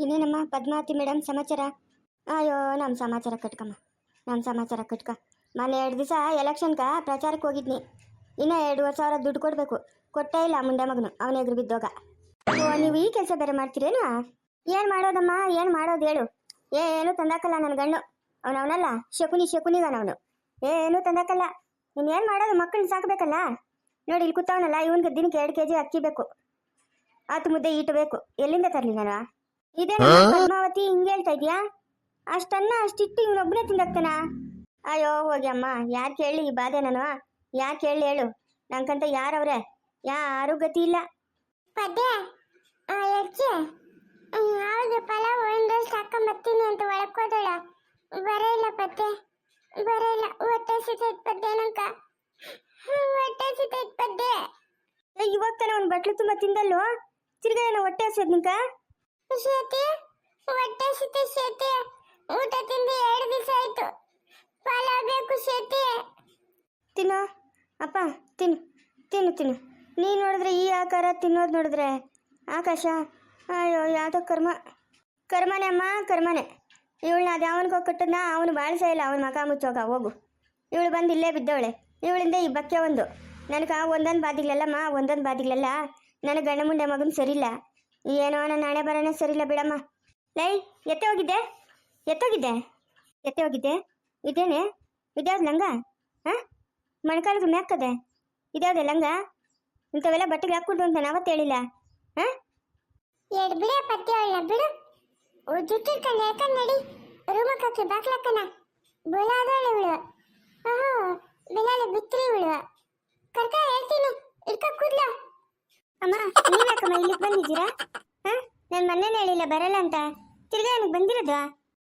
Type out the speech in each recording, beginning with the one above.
ಇನ್ನೇನಮ್ಮ Padmavati madam ಸಮಾಚಾರ? ಅಯ್ಯೋ ನಮ್ಮ ಸಮಾಚಾರ ಕಟ್ಕಮ್ಮ. ನಮ್ಮ ಸಮಾಚಾರ ಕಟ್ಕ. ಮೊನ್ನೆ ಎರಡು ದಿವಸ ಎಲೆಕ್ಷನ್ಗೆ ಪ್ರಚಾರಕ್ಕೆ ಹೋಗಿದ್ನಿ. ಇನ್ನೂ ಎರಡೂವರೆ ಸಾವಿರ ದುಡ್ಡು ಕೊಡಬೇಕು. ಕೊಟ್ಟೇ ಇಲ್ಲ ಮುಂಡೆ ಮಗನು, ಅವನ ಎದುರು ಬಿದ್ದೋಗ. ಓ, ನೀವು ಈ ಕೆಲಸ ಬೇರೆ ಮಾಡ್ತೀರೇನು? ಏನು ಮಾಡೋದಮ್ಮ, ಏನು ಮಾಡೋದು ಹೇಳು. ಏನು ತಂದಾಕಲ್ಲ ನನ್ನ ಗಣ್ಣು ಅವನವನಲ್ಲ ಶಕುನಿ ಶಕುನಿಗನವನು. ಏನು ತಂದಾಕಲ್ಲ. ಇನ್ನೇನು ಮಾಡೋದು, ಮಕ್ಕಳನ್ನ ಸಾಕಬೇಕಲ್ಲ. ನೋಡಿ, ಇಲ್ಲಿ ಕೂತವನಲ್ಲ, ಇವನ್ಗೆ ದಿನಕ್ಕೆ ಎರಡು ಕೆ ಜಿ ಅಕ್ಕಿ ಬೇಕು. ಆತು ಮುದ್ದೆ ಈಟು ಬೇಕು. ಎಲ್ಲಿಂದ ತರಲಿ ನಾನು? ಇದೇ ಪದ್ಮಾವತಿ ಹಿಂಗೆ ಹೇಳ್ತಾ ಇದೀಯಾ? ಅಷ್ಟನ್ನ ಅಷ್ಟಿಟ್ಟು ಇವನೊಬ್ಬನೇ ತಿಂದಾಕ್ತಾನ ಅಯ್ಯೋ ಹೋಗಿ ಅಮ್ಮ ಯಾರು ಕೇಳಿ ಈ ಬಾಧೆ ನಾನು? ಯಾರು ಕೇಳಿ ಹೇಳು. ನಂಗಂತ ಯಾರವ್ರೆ ಯಾರು ಗತಿ ಇಲ್ಲ. ಪದ್ಯ ಅಜ್ಜಿ ಹೌದು ಪಲಾವ್ ಒಂದು ಸಾಕೊಂಬತ್ತೀನಿ ಅಂತ ಒಳಕೋದಳ ಬರಲ್ಲ ಪದ್ಯ ಬರಲ್ಲ ಹೊಟ್ಟೆ ಸಿತೈತ್ ಪದ್ಯ ನಂಕ ಹೊಟ್ಟೆ ಸಿತೈತ್ ಪದ್ಯ. ಏ, ಇವಾಗ ತಾನೆ ಒಂದು ಬಟ್ಲು ತುಂಬ ತಿಂದಲ್ವಾ ತಿರ್ಗಾ ಏನೋ ಹೊಟ್ಟೆ ಹಸಿದ್ ನಿಂಕ? ಶೇತಿ ಹೊಟ್ಟೆ ಸಿತೆ ಶೇತಿ ಊಟ ತಿಂದು ಎರಡು ದಿವಸ ಆಯ್ತು. ಪಾಲಾಗಬೇಕು ಬೇಕು ಶೇತಿ ತಿನ್ನು, ಅಪ್ಪ, ತಿನ್ನು ತಿನ್ನು ತಿನ್ನು. ನೀನು ನೋಡಿದ್ರೆ ಈ ಆಕಾರ ತಿನ್ನೋದು ನೋಡಿದ್ರೆ ಆಕಾಶ, ಅಯ್ಯೋ, ಯಾವ್ದೋ ಕರ್ಮ. ಕರ್ಮನೆ ಅಮ್ಮ, ಕರ್ಮನೆ. ಇವಳನ್ನ ಅದು ಅವನಿಗೆ ಕಟ್ಟದ್ನ, ಅವನು ಬಾಳಿಸ ಇಲ್ಲ, ಅವನ ಮಗ ಮುಚ್ಚೋಗ, ಹೋಗು. ಇವಳು ಬಂದು ಇಲ್ಲೇ ಬಿದ್ದವಳೆ. ಇವಳಿಂದ ಈ ಬಕ್ಕೆ ಒಂದು. ನನಗೆ ಒಂದೊಂದು ಬಾದಿಗ್ಲಲ್ಲಮ್ಮ ಒಂದೊಂದು ಬಾದಿಗ್ಲಲ್ಲ ನನಗೆ ಗಂಡ ಮುಂಡೆ ಮಗನ ಸರಿಲ್ಲ ಏನೋ ನನ್ನ ಹಣೆ ಬರೋಣ ಸರಿಲ್ಲ ಬಿಡಮ್ಮ. ಲೈ ಎತ್ತೆ ಹೋಗಿದ್ದೆ. ಎತ್ತೋಗಿದ್ದೆ ಎತ್ತೆ ಹೋಗಿದ್ದೆ. ಇದೇನೆ? ಇದ್ಯಾವ್ದು ಲಂಗ? ಹಾಂ? ಮೊಣಕಾಲಿಗೆ ಮ್ಯಾಕದೆ ಇದ್ಯಾವ್ದೆ ಲಂಗ? ಇಂಥವೆಲ್ಲ ಬಟ್ಟೆಗೆ ಹಾಕ್ಕೊಡು ಅಂತ ನಾವತ್ತು ಹೇಳಿಲ್ಲ. ಹಾಂ? ಎರಡು ಬಿಡ ಪದ್ಯ ಅವಳ ಬಿಡು. ಜುಟ್ಟು ಇಟ್ಕೊಂಡು ಹೇಳ್ಕೊಂಡು ನಡಿ? ರೂಮಕ್ಕೆ ಹಾಕಿ ಬಾಕ್ಲಕ್ಕನ ಬುಲಾದವಳು ಇವಳು ಓಹೋ ಬಿಲಾಲಿ ಬಿತ್ರಿ ಇವಳು ಕರ್ಕ ಹೇಳ್ತೀನಿ. ಇಟ್ಕ ಕೂದ್ಲ. ಅಮ್ಮ ಇಲ್ಲಿಗೆ ಬಂದಿದ್ದೀರಾ ಹಾ? ನಾನು ಮೊನ್ನೆನೇ ಹೇಳಿಲ್ಲ, ಬರಲ್ಲ ಅಂತ. ತಿರ್ಗಾ ನನಗೆ ಬಂದಿರೋದು?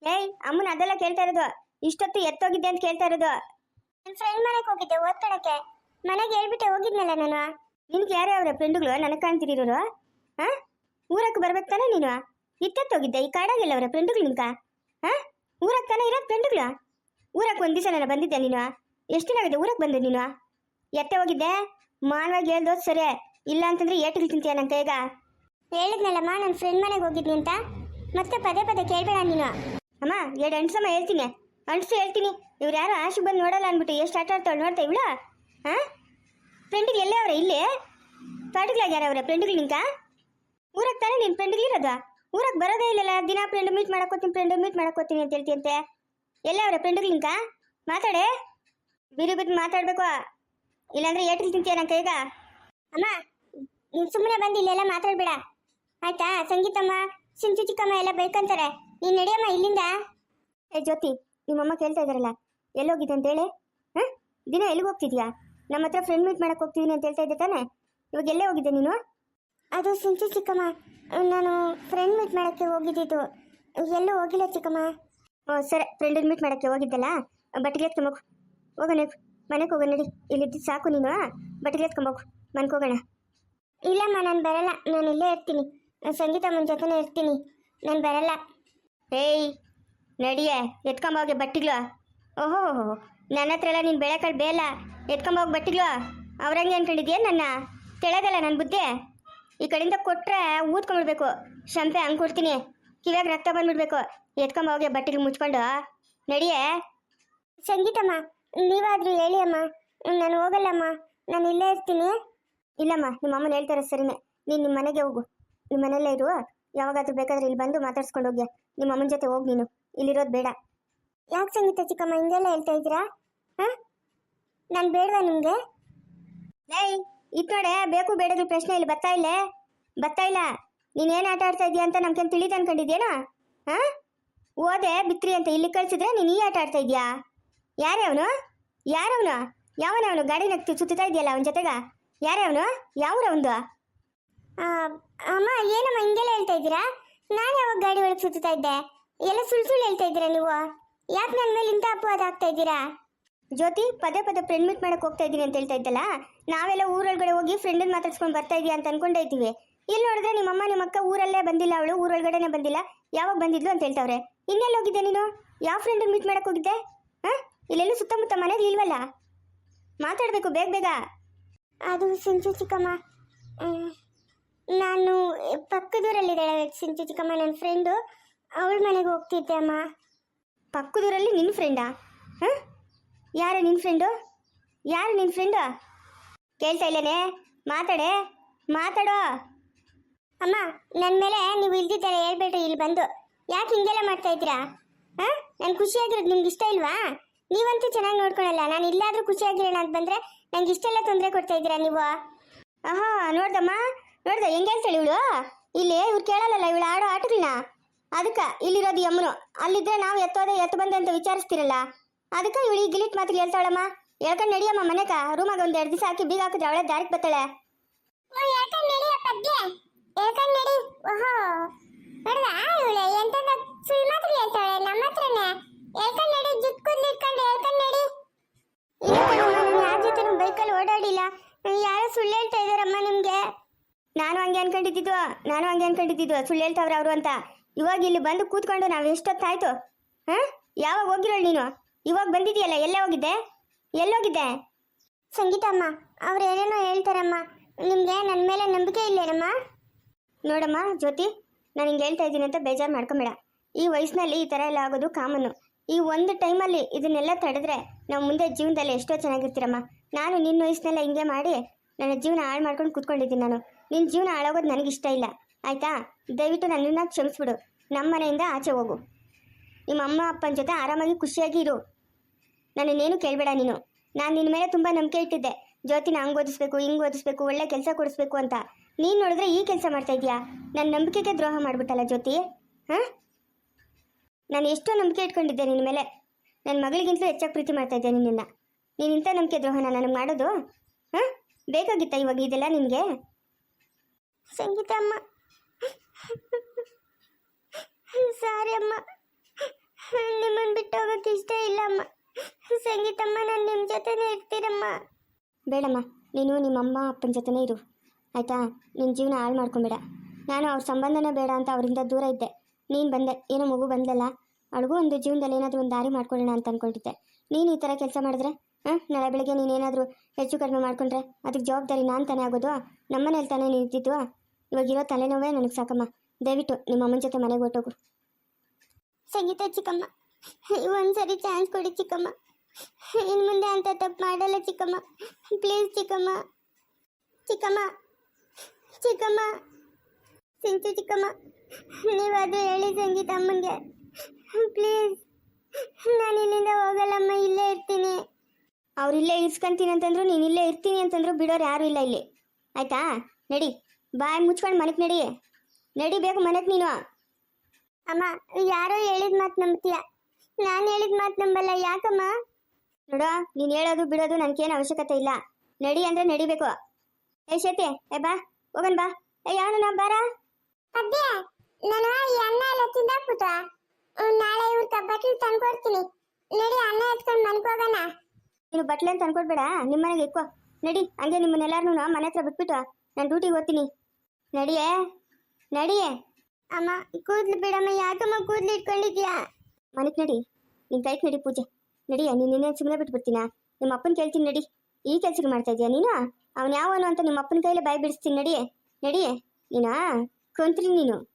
ಏಯ್, ಅಮ್ಮನ ಅದೆಲ್ಲ ಕೇಳ್ತಾ ಇರೋದು. ಇಷ್ಟೊತ್ತು ಎತ್ತೋಗಿದ್ದೆ ಅಂತ ಕೇಳ್ತಾ ಇರೋದು. ನನ್ನ ಫ್ರೆಂಡ್ ಮನೆಗೆ ಹೋಗಿದ್ದೆ, ಓದ್ಕೊಳಕ್ಕೆ. ಮನೆಗೆ ಹೇಳ್ಬಿಟ್ಟೆ ಹೋಗಿದ್ನಲ್ಲ ನಾನು. ನಿನ್ಗೆ ಯಾರು ಅವರ ಫ್ರೆಂಡುಗಳು ನನಗೆ ಕಾಣ್ತಿರೋರು? ಹಾ? ಊರಕ್ಕೆ ಬರ್ಬೇಕು ತಾನೇ ನೀನು? ಇತ್ತೆತ್ತೋಗಿದ್ದೆ ಈ ಕಾಡಾಗಿಲ್ಲ ಅವರ ಫ್ರೆಂಡ್ಗಳು ನಿನ್ಕ ಹಾ? ಊರಕ್ಕೆ ತಾನೇ ಇರೋದು ಫ್ರೆಂಡ್ಗಳು ಊರಕ್ಕೆ ಒಂದು ದಿವಸ ನಾನು ಬಂದಿದ್ದೆ ನೀನು. ಎಷ್ಟು ದಿನ ಆಗಿದೆ ಊರಕ್ಕೆ ಬಂದೆ ನೀನು? ಎತ್ತೆ ಹೋಗಿದ್ದೆ? ಮಾನವಾಗಿ ಹೇಳ್ದೋದು ಸರಿ. ಇಲ್ಲ ಅಂತಂದ್ರೆ ಏಟಿಗೆ ತಿಂತೀಯ ನನ್ನ ಈಗ? ಹೇಳಿದ್ನಲ್ಲಮ್ಮ ನನ್ನ ಫ್ರೆಂಡ್ ಮನೆಗೆ ಹೋಗಿದ್ನಿ ಅಂತ. ಮತ್ತೆ ಪದೇ ಪದೇ ಕೇಳಬೇಡ ನೀನು. ಅಮ್ಮ ಎರಡು ಅಂಟ್ಸಮ್ಮ ಹೇಳ್ತೀನಿ. ಅಣ್ಸು ಹೇಳ್ತೀನಿ. ಇವ್ರು ಯಾರು ಆಶಿಗೆ ಬಂದು ನೋಡಲ್ಲ ಅಂದ್ಬಿಟ್ಟು ಎಷ್ಟು ಆಟ ಆಡ್ತಾಳೆ ನೋಡ್ತಾ ಇವಳು? ಹಾಂ? ಫ್ರೆಂಡಿಗೆ ಎಲ್ಲೇ ಅವ್ರೆ ಇಲ್ಲಿ? ತೋಟಗಳಾಗ ಯಾರು ಅವ್ರೆ ಫ್ರೆಂಡ್ಗಳು ನಿಂಕ ಊರಕ್ಕೆ ತಾನೇ ನಿನ್ನ ಫ್ರೆಂಡ್ಗಳು ಇರೋದು? ಊರಕ್ಕೆ ಬರೋದೇ ಇಲ್ಲಲ್ಲ ದಿನ ಫ್ರೆಂಡ್ ಮೀಟ್ ಮಾಡಕ್ಕೋತೀನಿ ಫ್ರೆಂಡ್ ಮೀಟ್ ಮಾಡಕ್ಕೋತೀನಿ ಅಂತ ಹೇಳ್ತೀಯಂತೆ. ಎಲ್ಲೇ ಅವ್ರೆ ಫ್ರೆಂಡ್ಗಳು ನಿಂಕ ಮಾತಾಡೆ. ಬಿರು ಬಿದ್ದು ಮಾತಾಡ್ಬೇಕು. ಇಲ್ಲಾಂದ್ರೆ ಏಟಿಗೆ ತಿಂತೀಯ ನನ್ನ ಕೈಗ ಅಮ್ಮ ನೀನು ಸುಮ್ಮನೆ ಬಂದು ಇಲ್ಲೆಲ್ಲ ಮಾತಾಡ್ಬೇಡ ಆಯ್ತಾ? ಸಂಗೀತಮ್ಮ ಸಿಂಚು ಚಿಕ್ಕಮ್ಮ ಎಲ್ಲ ಬೈಕಂತಾರೆ. ನೀನು ನಡೆಯಮ್ಮ ಇಲ್ಲಿಂದ? ಏ ಜ್ಯೋತಿ ನಿಮ್ಮಮ್ಮ ಕೇಳ್ತಾ ಇದ್ದಾರಲ್ಲ ಎಲ್ಲೋಗಿದೆ ಅಂತ ಹೇಳಿ? ಹಾಂ? ದಿನ ಎಲ್ಲಿಗೆ ಹೋಗ್ತಿದ್ಯಾ? ನಮ್ಮ ಹತ್ರ ಫ್ರೆಂಡ್ ಮೀಟ್ ಮಾಡಕ್ಕೆ ಹೋಗ್ತಿದ್ದೀನಿ ಅಂತ ಹೇಳ್ತಾ ಇದ್ದೆ ತಾನೆ. ಇವಾಗ ಎಲ್ಲೇ ಹೋಗಿದ್ದೆ ನೀನು? ಅದು ಸಿಂಚು ಚಿಕ್ಕಮ್ಮ ನಾನು ಫ್ರೆಂಡ್ ಮೀಟ್ ಮಾಡೋಕ್ಕೆ ಹೋಗಿದ್ದಿದ್ದು. ಎಲ್ಲೂ ಹೋಗಿಲ್ಲ ಚಿಕ್ಕಮ್ಮ. ಹ್ಞೂ ಸರಿ ಫ್ರೆಂಡನ್ನ ಮೀಟ್ ಮಾಡೋಕ್ಕೆ ಹೋಗಿದ್ದಲ್ಲ? ಬಟ್ಟೆಗೆ ಎತ್ಕೊಂಬೋಗು ಹೋಗೋಣ ಮನೆಗೆ ಹೋಗೋಣ ನಡಿ. ಇಲ್ಲಿದ್ದು ಸಾಕು ನೀನು ಬಟ್ಟೆಗೆ ಎತ್ಕೊಂಬೋಗು ಮನೆಗೆ ಹೋಗೋಣ. ಇಲ್ಲಮ್ಮ ನಾನು ಬರಲ್ಲ. ನಾನು ಇಲ್ಲೇ ಇರ್ತೀನಿ. ಸಂಗೀತ ಅಮ್ಮನ ಜೊತೆನೇ ಇರ್ತೀನಿ. ನಾನು ಬರಲ್ಲ. ಏಯ್ ನಡಿಯೇ ಎತ್ಕೊಂಬೋಗಿ ಬಟ್ಟಿಗ್ಲು ಓಹೋ ನನ್ನ ಹತ್ರ ಎಲ್ಲ ನೀನು ಬೆಳೆಕಾಳು ಬೇಲ ಎತ್ಕೊಂಬೋಗಿ ಬಟ್ಟಿಗ್ಲು ಅವ್ರಂಗೆ ಅನ್ಕೊಂಡಿದ್ಯಾ ನನ್ನ? ತೆಳಗಲ್ಲ ನನ್ನ ಬುದ್ಧಿ? ಈ ಕಡೆಯಿಂದ ಕೊಟ್ಟರೆ ಊದ್ಕೊಂಡ್ಬಿಡ್ಬೇಕು ಶಂಪೆ ಹಂಗೆ ಕೊಡ್ತೀನಿ. ಕಿವ್ಯಾಗ ರಕ್ತ ಬಂದ್ಬಿಡ್ಬೇಕು. ಎತ್ಕೊಂಬೋಗಿ ಬಟ್ಟಿಗ್ ಮುಚ್ಕೊಂಡು. ನಡಿಯೇ? ಸಂಗೀತಮ್ಮ ನೀವಾದ್ರೂ ಹೇಳಿ ಅಮ್ಮ ನಾನು ಹೋಗಲ್ಲಮ್ಮ. ನಾನು ಇಲ್ಲೇ ಇರ್ತೀನಿ. ಇಲ್ಲಮ್ಮ, ನಿಮ್ಮ ಅಮ್ಮನ ಹೇಳ್ತಾರೆ ಸರಿನೇ. ನೀನು ನಿಮ್ಮ ಮನೆಗೆ ಹೋಗು. ನಿಮ್ಮ ಮನೆಯಲ್ಲೇ ಇರು ಯಾವಾಗಾದ್ರೂ ಬೇಕಾದ್ರೆ ಇಲ್ಲಿ ಬಂದು ಮಾತಾಡ್ಸ್ಕೊಂಡು ಹೋಗ್ಯ. ನಿಮ್ಮ ಅಮ್ಮನ ಜೊತೆ ಹೋಗಿ ನೀನು. ಇಲ್ಲಿರೋದು ಬೇಡ. ಯಾಕೆ ಸಂಗೀತ ಚಿಕ್ಕಮ್ಮ, ಹಿಂಗೆಲ್ಲ ಹೇಳ್ತಾ ಇದ್ದೀರಾ? ಹಾಂ? ನಾನು ಬೇಡವಾ ನಿಮಗೆ? ಏಯ್, ಇದ್ ನೋಡೆ, ಬೇಕು ಬೇಡದು ಪ್ರಶ್ನೆ ಇಲ್ಲಿ ಬರ್ತಾ ಇಲ್ಲೇ. ಬರ್ತಾ ಇಲ್ಲ. ನೀನೇನು ಆಟ ಆಡ್ತಾ ಇದೀಯ ಅಂತ ನಮ್ಗೆ ತಿಳಿದು ಅನ್ಕೊಂಡಿದ್ಯೇನೋ ಹಾ? ಓದೆ, ಬಿತ್ರಿ ಅಂತ ಇಲ್ಲಿ ಕಳ್ಸಿದ್ರೆ ನೀನು ಈ ಆಟ ಆಡ್ತಾ ಇದೀಯಾ ಯಾರೇ ಅವನು? ಯಾರವನು? ಯಾವನ ಅವನು ಗಾಡಿ ನಗ್ತಿ, ಸುತ್ತಾ ಇದೆಯಲ್ಲ ಅವನ ಜೊತೆಗ? ಯಾರೇ ಅವನು? ಯಾವ್ರ ಅವನು ಅಮ್ಮ ಏನಮ್ಮ ಹಿಂಗೆಲ್ಲ ಹೇಳ್ತಾ ಇದ್ದೀರಾ? ನಾನು ಯಾವಾಗ ಗಾಡಿ ಒಳಗೆ ಸುತ್ತಾ ಇದ್ದೆ? ಎಲ್ಲ ಸುಳ್ಳು ಸುಳ್ಳು ಹೇಳ್ತಾ ಇದ್ದೀರಾ ನೀವು? ಯಾಕೆ ನನ್ನ ಮೇಲೆ ಇಂಥ ಅಪವಾದ ಆಗ್ತಾ ಇದ್ದೀರಾ? ಜ್ಯೋತಿ ಪದೇ ಪದೇ ಫ್ರೆಂಡ್ ಮೀಟ್ ಮಾಡಕ್ಕೆ ಹೋಗ್ತಾ ಇದ್ದೀನಿ ಅಂತ ಹೇಳ್ತಾ ಇದ್ದಲ್ಲ? ನಾವೆಲ್ಲ ಊರೊಳಗಡೆ ಹೋಗಿ ಫ್ರೆಂಡನ್ನ ಮಾತಾಡ್ಸ್ಕೊಂಡು ಬರ್ತಾ ಇದೀಯ ಅಂತ ಅನ್ಕೊಂಡೇ ಇದ್ದೀವಿ. ಇಲ್ಲಿ ನೋಡಿದ್ರೆ ನಿಮ್ಮಮ್ಮ ನಿಮ್ಮ ಅಕ್ಕ ಊರಲ್ಲೇ ಬಂದಿಲ್ಲ ಅವಳು ಊರೊಳಗಡೆನೆ ಬಂದಿಲ್ಲ. ಯಾವಾಗ ಬಂದಿದ್ಲು ಅಂತ ಹೇಳ್ತಾವ್ರೆ. ಇನ್ನೆಲ್ಲಿ ಹೋಗಿದ್ದೆ ನೀನು? ಯಾವ ಫ್ರೆಂಡ್ ಮೀಟ್ ಮಾಡಕ್ಕೆ ಹೋಗಿದ್ದೆ? ಹಾ? ಇಲ್ಲೆಲ್ಲೂ ಸುತ್ತಮುತ್ತ ಮನೇಲಿ ಇಲ್ವಲ್ಲ? ಮಾತಾಡ್ಬೇಕು ಬೇಗ ಬೇಗ. ಅದು ಸಿಂಚು ಚಿಕ್ಕಮ್ಮ. ನಾನು ಪಕ್ಕದೂರಲ್ಲಿದ್ದಾಳೆ ಸಿಂಚು ಚಿಕ್ಕಮ್ಮ ನನ್ನ ಫ್ರೆಂಡು ಅವಳ ಮನೆಗೆ ಹೋಗ್ತಿದ್ದೆ ಅಮ್ಮ. ಪಕ್ಕದೂರಲ್ಲಿ ನಿನ್ನ ಫ್ರೆಂಡಾ ಹಾಂ? ಯಾರು ನಿನ್ನ ಫ್ರೆಂಡು ಯಾರು ನಿನ್ನ ಫ್ರೆಂಡು ಕೇಳ್ತಾ ಇಲ್ಲೇನೆ? ಮಾತಾಡೆ? ಮಾತಾಡೋ? ಅಮ್ಮ ನನ್ನ ಮೇಲೆ ನೀವು ಇಲ್ದಿದ್ದಾರೆ ಹೇಳ್ಬೇಡ್ರಿ ಇಲ್ಲಿ ಬಂದು. ಯಾಕೆ ಹಿಂಗೆಲ್ಲ ಮಾಡ್ತಾ ಇದ್ದೀರಾ? ಹಾಂ? ನಾನು ಖುಷಿಯಾಗಿರೋದು ನಿಮ್ಗೆ ಇಷ್ಟ ಇಲ್ವಾ? ನೀವಂತೂ ಚೆನ್ನಾಗಿ ನೋಡ್ಕೊಳಲ್ಲ. ನಾನು ಇಲ್ಲಾದ್ರೂ ಖುಷಿಯಾಗಿರೋಣ ಅಂತ ಬಂದರೆ ನಂಗೆ ಇಷ್ಟೆಲ್ಲ ತೊಂದರೆ ಕೊಡ್ತಾ ಇದ್ದೀರಾ ನೀವು? ಆಹಾ, ನೋಡ್ದಮ್ಮ, ನೋಡ್ದ, ಹೆಂಗೆ ಹೇಳ್ತಾಳೆ ಇವಳು? ಇಲ್ಲಿ, ಇವ್ರು ಕೇಳಲ್ಲಲ್ಲ, ಇವಳು ಆಡೋ ಆಟಗಳನ್ನ ಅದಕ್ಕೆ, ಇಲ್ಲಿರೋದು ಈ ಅಲ್ಲಿದ್ದರೆ ನಾವು ಎತ್ತೋದೆ, ಎತ್ತು ಬಂದೆ ಅಂತ ವಿಚಾರಿಸ್ತಿರಲ್ಲ. ಅದಕ್ಕೆ ಇವಳು ಈ ಗಿಲಿಟ್ ಮಾತಿಗೆ ಹೇಳ್ತಾಳಮ್ಮ. ಹೇಳ್ಕೊಂಡು ನಡಿಯಮ್ಮ ಮನೆಕ. ರೂಮಾಗ ಒಂದು ಎರಡು ದಿವಸ ಹಾಕಿ ಬೀಗ ಹಾಕಿದ್ರೆ ಅವಳೆ ದಾರಿಗೆ ಬರ್ತಾಳೆ. ಹೇಳ್ಕೊಂಡು ನಡಿ ಪದ್ಯ ಹೇಳ್ಕೊಂಡು ನಡಿ. ಓಹೋ. ನೋಡ್ದ ಇವಳೆ ಎಂತ ಸುಳ್ಳು ಮಾತ್ರ ಹೇಳ್ತಾಳೆ ನಮ್ಮ ಹತ್ರನೇ ಹೇಳ್ಕೊಂಡು ನಡಿ ಜುಟ್ ಕೂದ್ಲು ಇಟ್ಕೊಂಡು ಹೇಳ್ಕೊಂಡು ನಡಿ ನಾನು ಯಾರ ಜೊತೆ ಬೈಕಲ್ಲಿ ಓಡಾಡಿಲ್ಲ ಯಾರೋ ಸುಳ್ಳು ಹೇಳ್ತಾ ಇದಾರಮ್ಮ ನಿಮ್ಗೆ ನಾನು ಹಂಗೆ ಅನ್ಕೊಂಡಿದ್ದು ನಾನು ಹಂಗೆ ಅನ್ಕೊಂಡಿದ್ದು ಸುಳ್ಳು ಹೇಳ್ತಾವ್ರ ಅವರು ಅಂತ. ಇವಾಗ ಇಲ್ಲಿ ಬಂದು ಕೂತ್ಕೊಂಡು ನಾವು ಎಷ್ಟೊತ್ತಾಯ್ತು? ಹಾಂ? ಯಾವಾಗ ಹೋಗಿರೋಳು ನೀನು? ಇವಾಗ ಬಂದಿದೆಯಲ್ಲ ಎಲ್ಲೇ ಹೋಗಿದ್ದೆ? ಎಲ್ಲೋಗಿದ್ದೆ? ಸಂಗೀತ ಅಮ್ಮ ಅವ್ರು ಏನೇನೋ ಹೇಳ್ತಾರಮ್ಮ. ನಿಮಗೆ ನನ್ನ ಮೇಲೆ ನಂಬಿಕೆ ಇಲ್ಲೇನಮ್ಮ? ನೋಡಮ್ಮ ಜ್ಯೋತಿ ನಾನು ಹಿಂಗೆ ಹೇಳ್ತಾ ಇದ್ದೀನಿ ಅಂತ ಬೇಜಾರು ಮಾಡ್ಕೊಂಬೇಡ. ಈ ವಯಸ್ಸಿನಲ್ಲಿ ಈ ಥರ ಎಲ್ಲ ಆಗೋದು ಕಾಮನ್ನು. ಈ ಒಂದು ಟೈಮಲ್ಲಿ ಇದನ್ನೆಲ್ಲ ತಡೆದ್ರೆ ನಾವು ಮುಂದೆ ಜೀವನದಲ್ಲಿ ಎಷ್ಟೋ ಚೆನ್ನಾಗಿರ್ತೀರಮ್ಮ. ನಾನು ನಿನ್ನ ವಯಸ್ಸಿನೆಲ್ಲ ಹಿಂಗೆ ಮಾಡಿ ನನ್ನ ಜೀವನ ಹಾಳು ಮಾಡ್ಕೊಂಡು ಕೂತ್ಕೊಂಡಿದ್ದೀನಿ ನಾನು. ನಿನ್ನ ಜೀವನ ಹಾಳಾಗೋದು ನನಗಿಷ್ಟ ಇಲ್ಲ. ಆಯಿತಾ? ದಯವಿಟ್ಟು ನನ್ನನ್ನು ಕ್ಷಮಿಸ್ಬಿಡು. ನಮ್ಮ ಮನೆಯಿಂದ ಆಚೆ ಹೋಗು. ನಿಮ್ಮ ಅಮ್ಮ, ಅಪ್ಪನ ಜೊತೆ ಆರಾಮಾಗಿ ಖುಷಿಯಾಗಿ ಇರು. ನನ್ನನ್ನೇನು ಕೇಳಬೇಡ ನೀನು. ನಾನು ನಿನ್ನ ಮೇಲೆ ತುಂಬ ನಂಬಿಕೆ ಇಟ್ಟಿದ್ದೆ. ಜ್ಯೋತಿನ ಹಂಗೆ ಓದಿಸ್ಬೇಕು, ಹಿಂಗೆ ಓದಿಸ್ಬೇಕು, ಒಳ್ಳೆ ಕೆಲಸ ಕೊಡಿಸ್ಬೇಕು ಅಂತ. ನೀನು ನೋಡಿದ್ರೆ ಈ ಕೆಲಸ ಮಾಡ್ತಾ ಇದೀಯಾ ನನ್ನ ನಂಬಿಕೆಗೆ ದ್ರೋಹ ಮಾಡಿಬಿಟ್ಟಲ್ಲ ಜ್ಯೋತಿ? ಹಾಂ? ನಾನು ಎಷ್ಟೋ ನಂಬಿಕೆ ಇಟ್ಕೊಂಡಿದ್ದೆ ನಿನ್ನ ಮೇಲೆ. ನನ್ನ ಮಗಳಿಗಿಂತಲೂ ಹೆಚ್ಚಾಗಿ ಪ್ರೀತಿ ಮಾಡ್ತಾ ಇದ್ದೆ ನಿನ್ನನ್ನು. ನೀನು ಇಂಥ ನಂಬಿಕೆ ದ್ರೋಹನ ನನಗೆ ಮಾಡೋದು? ಹಾಂ? ಬೇಕಾಗಿತ್ತಾ ಇವಾಗ ಇದೆಲ್ಲ ನಿನಗೆ? ಸಂಗೀತ ಅಮ್ಮ ಸಾರಿ ಅಮ್ಮ ನಿಮ್ಮನ್ನು ಬಿಟ್ಟು ಹೋಗೋಕೆ ಇಷ್ಟ ಇಲ್ಲ ಅಮ್ಮ ಸಂಗೀತಮ್ಮ, ನಾನು ನಿಮ್ಮ ಜೊತೆನೇ ಇರ್ತೀರಮ್ಮ ಬೇಡಮ್ಮ, ನೀನು ನಿಮ್ಮ ಅಮ್ಮ ಅಪ್ಪನ ಜೊತೆನೇ ಇರು. ಆಯಿತಾ? ನಿನ್ನ ಜೀವನ ಹಾಳು ಮಾಡ್ಕೊಂಬೇಡ. ನಾನು ಅವ್ರ ಸಂಬಂಧನೇ ಬೇಡ ಅಂತ ಅವರಿಂದ ದೂರ ಇದ್ದೆ. ನೀನು ಬಂದೆ, ಏನೋ ಮಗು ಬಂದಲ್ಲ ಅವಳಿಗೂ ಒಂದು ಜೀವನದಲ್ಲಿ ಏನಾದರೂ ಒಂದು ದಾರಿ ಮಾಡ್ಕೊಳ್ಳೋಣ ಅಂತ ಅಂದ್ಕೊಂಡಿದ್ದೆ ನೀನು ಈ ಥರ ಕೆಲಸ ಮಾಡಿದ್ರೆ? ಹಾಂ? ನಾಳೆ ಬೆಳಗ್ಗೆ ನೀನೇನಾದರೂ ಹೆಚ್ಚು ಕಡಿಮೆ ಮಾಡ್ಕೊಂಡ್ರೆ ಅದಕ್ಕೆ ಜವಾಬ್ದಾರಿ ನಾನು ತಾನೇ ಆಗೋದು? ನಮ್ಮನೇಲಿ ತಾನೇ ನಿಂತಿದ್ದು ಇವಾಗಿರೋ ತಲೆನೋವೇ ನನಗೆ ಸಾಕಮ್ಮ. ದಯವಿಟ್ಟು ನಿಮ್ಮ ಅಮ್ಮನ ಜೊತೆ ಮನೆಗೆ ಹೊಟ್ಟೋಗು ಸಂಗೀತ ಚಿಕ್ಕಮ್ಮ. ಒಂದ್ಸರಿ ಚಾನ್ಸ್ ಕೊಡಿ ಚಿಕ್ಕಮ್ಮ. ಇನ್ನು ಮುಂದೆ ಅಂತ ತಪ್ಪು ಮಾಡಲ್ಲ ಚಿಕ್ಕಮ್ಮ. ಪ್ಲೀಸ್ ಚಿಕ್ಕಮ್ಮ. ಚಿಕ್ಕಮ್ಮ. ಚಿಕ್ಕಮ್ಮ. ಸಿಂಚು ಚಿಕ್ಕಮ್ಮ. ನೀವಾದರೂ ಹೇಳಿ ಸಂಗೀತ ಅಮ್ಮನಿಗೆ. ಪ್ಲೀಸ್ ನಾನು ಇಲ್ಲಿಂದ ಹೋಗಲ್ಲಮ್ಮ, ಇಲ್ಲೇ ಇರ್ತೀನಿ. ಅವ್ರು ಇಸ್ಕೊಂತೀನಿ ಇರ್ಸ್ಕೊಂತೀನಿ ಅಂತಂದ್ರು ನೀನು ಇಲ್ಲೇ ಇರ್ತೀನಿ ಅಂತಂದ್ರು ಬಿಡೋರು ಯಾರು ಇಲ್ಲ ಇಲ್ಲಿ. ಆಯ್ತಾ? ನಡಿ ಬಾಯ್ ಮುಚ್ಕೊಂಡು ಮನೆಗೆ ನಡಿ. ನಡಿ ಬೇಕು ಮನೆಗೆ ನೀನು. ಅಮ್ಮ ಯಾರೋ ಹೇಳಿದ ಮಾತು ನಂಬ್ತೀಯ? ನಾನು ಹೇಳಿದ ಮಾತು ನಂಬಲ್ಲ ಯಾಕಮ್ಮ? ನೋಡ ನೀನು ಹೇಳೋದು ಬಿಡೋದು ನನಗೇನು ಅವಶ್ಯಕತೆ ಇಲ್ಲ. ನಡಿ ಅಂದ್ರೆ ನಡಿಬೇಕು. ಏ ಶೇತಿ ಏ ಬಾ ಹೋಗನ್ ಬಾ. ಏ ಯಾವನು ನಾ ಬಾರ? ಅದೇ ನಾನು ಈ ಅನ್ನ ಎಲ್ಲ ತಿಂದಾಕ್ಬಿಟ್ಟು ನಾಳೆ ಇವ್ರ ಬಟ್ಲು ತಂದ್ಕೊಡ್ತೀನಿ. ನಡಿ ಅನ್ನ ಎತ್ಕೊಂಡು ಮನ್ಕೋಗೋಣ ನೀನು ಬಟ್ಲೆ ಅಂತ ಅನ್ಕೊಡ್ಬೇಡ ನಿಮ್ಮ ಮನೆಗೆ ಇಕ್ಕೋ. ನಡಿ ಹಂಗೆ ನಿಮ್ಮನ್ನೆಲ್ಲರೂ ಮನೆ ಹತ್ರ ಬಿಟ್ಬಿಟ್ಟು ನಾನು ಡ್ಯೂಟಿಗೆ ಓದ್ತೀನಿ ನಡಿಯೇ? ನಡಿಯೇ? ಅಮ್ಮ ಕೂದ್ಲು ಬಿಡಮ್ಮ ಯಾಕಮ್ಮ ಕೂದ್ಲು ಇಟ್ಕೊಂಡಿದ್ಯಾ? ಮನೆಗೆ ನಡಿ. ನಿನ್ ಕೈಗೆ ನಡಿ ಪೂಜೆ. ನಡಿಯ ನೀನು ಇನ್ನೇನು ಸುಮ್ಮನೆ ಬಿಟ್ಬಿಡ್ತೀನ? ನಿಮ್ಮ ಅಪ್ಪನ ಕೇಳ್ತೀನಿ ನಡಿ. ಈ ಕೆಲ್ಸಕ್ಕೆ ಮಾಡ್ತಾ ಇದ್ದೀಯಾ ನೀನು? ಅವನು ಯಾವನು ಅಂತ ನಿಮ್ಮ ಅಪ್ಪನ ಕೈಲೇ ಬಾಯಿ ಬಿಡಿಸ್ತೀನಿ. ನಡಿಯೇ? ನಡಿಯೇ? ನೀನಾ? ಕೊಂತ್ರಿ ನೀನು.